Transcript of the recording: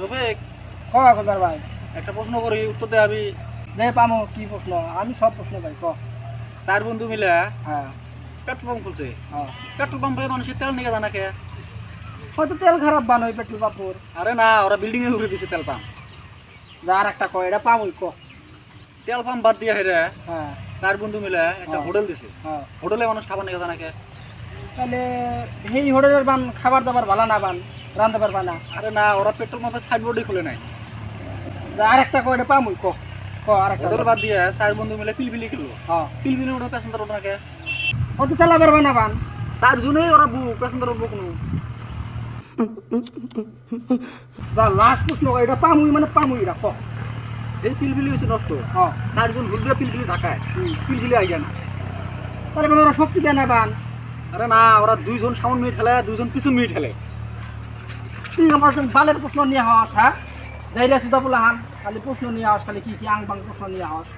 রফিক ক খোঁজার ভাই? একটা প্রশ্ন করি উত্তর দে আমি। দে পামো কি প্রশ্ন? আমি সব প্রশ্ন ভাই ক। চার বন্ধু মিলে হ্যাঁ। পেট্রোল পাম্প খুলছে। হ্যাঁ। পেট্রোল পাম্পে মানুষের তেল নিয়ে জানা কে হয়তো তেল খারাপ বানোই পেট্রোল পাম্পর। আরে না ওরা বিল্ডিং এ ঘুরে দিছে তেল পাম্প। যা একটা ক এটা পামই ক। তেল পাম্প বাদ দিয়ে হেরে হ্যাঁ। চার বন্ধু মিলে একটা হ্যাঁ। হোটেল দিছে। হ্যাঁ। হোটেলে মানুষ খাবার নিয়ে জানা কে তাহলে সেই হোটেলের বান খাবার দাবার ভালো না বান? রান্ধতে পারবা না? আরে না ওরা পেট্রোল পাম্পের সাইনবোর্ডই খুলে নাই। যা আর একটা ক এটা পামই ক। ক আর একটা বাদ দিয়ে চার বন্ধু মিলে পিলপিলি খেললো হ্যাঁ পিলপিলি উঠে প্যাসেঞ্জার ওঠে নাকি হয়তো চালা পারবা না বান। চারজনেই ওরা বুক প্যাসেঞ্জার উঠবো কোনো। যা লাস্ট প্রশ্ন এটা পামুই মানে পামুই ক। এই পিলপিলি হয়েছে নষ্ট। হ্যাঁ চারজন ঘুরবে পিলপিলি ঢাকায়। পিলপিলি আই যায় না। তাহলে মানে ওরা শক্তি দেয় না বান। আরে না ওরা দুইজন সাউন্ড মিনিট খেলে দুইজন পিছন মিনিট খেলে তুই আমার বালের প্রশ্ন নিয়ে হস হ্যাঁ? যাইরা সুদা বলে খালি প্রশ্ন নিয়ে আস খালি কি কি আং বাং প্রশ্ন নিয়ে হস